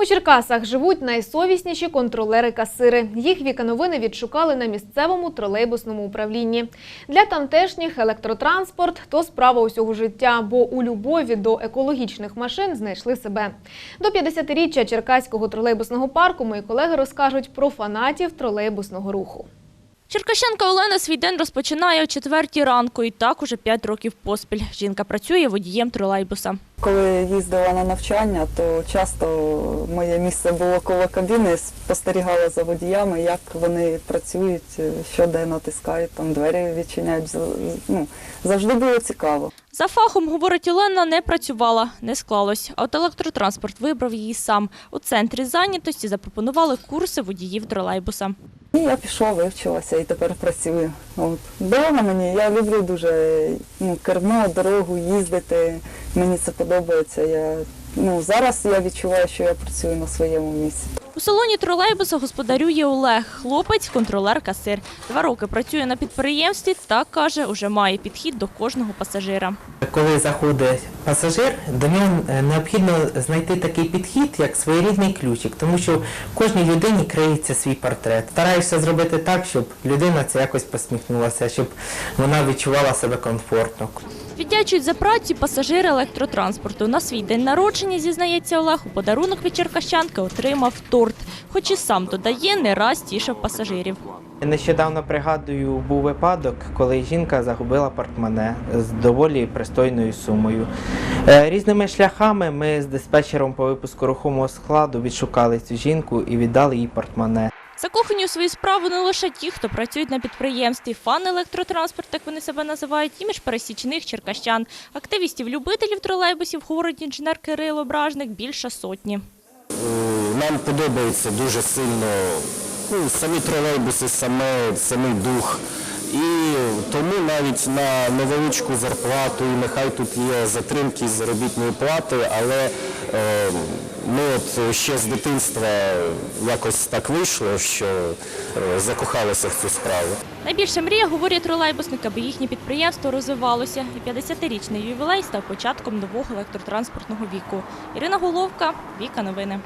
У Черкасах живуть найсовісніші контролери-касири. Їх віка новини відшукали на місцевому тролейбусному управлінні. Для тамтешніх електротранспорт то справа усього життя, бо у любові до екологічних машин знайшли себе. До 50-річчя Черкаського тролейбусного парку мої колеги розкажуть про фанатів тролейбусного руху. Черкащенка Олена свій день розпочинає о четвертій ранку і так уже п'ять років поспіль. Жінка працює водієм тролейбуса. Коли їздила на навчання, то часто моє місце було коло кабіни, спостерігала за водіями, як вони працюють, що де натискають, там двері відчиняють. Ну, завжди було цікаво. За фахом, говорить Олена, не працювала, не склалось. А от електротранспорт вибрав її сам. У центрі зайнятості запропонували курси водіїв тролейбуса. І я пішла, вивчилася і тепер працюю. От. Дорога мені, я люблю дуже ну, кермо, дорогу, їздити. Мені це подобається. Я, ну, зараз я відчуваю, що я працюю на своєму місці. У салоні тролейбуса господарює Олег, хлопець, контролер-касир. Два роки працює на підприємстві та, каже, уже має підхід до кожного пасажира. Коли заходить пасажир, до нього е, необхідно знайти такий підхід, як своєрідний ключик, тому що кожній людині криється свій портрет. Стараєшся зробити так, щоб людина це якось посміхнулася, щоб вона відчувала себе комфортно. Віддячують за працю пасажири електротранспорту. На свій день народження, зізнається Олег, у подарунок від черкащанки отримав торт. Хоч і сам додає, не раз тішив пасажирів. Нещодавно пригадую, був випадок, коли жінка загубила портмоне з доволі пристойною сумою. Е, Різними шляхами ми з диспетчером по випуску рухомого складу відшукали цю жінку і віддали їй портмоне. Закохані у свою справу не лише ті, хто працюють на підприємстві, фан електротранспорт, як вони себе називають, і міжпересічних черкащан. Активістів-любителів тролейбусів, говорить інженер Кирило Бражник, більше сотні. Е, Нам подобається дуже сильно ну, самі тролейбуси, саме, самий дух. І тому навіть на невеличку зарплату, і нехай тут є затримки з заробітної плати, але е, ми от ще з дитинства якось так вийшло, що е, закохалися в цю справу. Найбільша мрія, говорять тролейбусники, аби їхнє підприємство розвивалося. І 50-річний ювілей став початком нового електротранспортного віку. Ірина Головка, Віка Новини.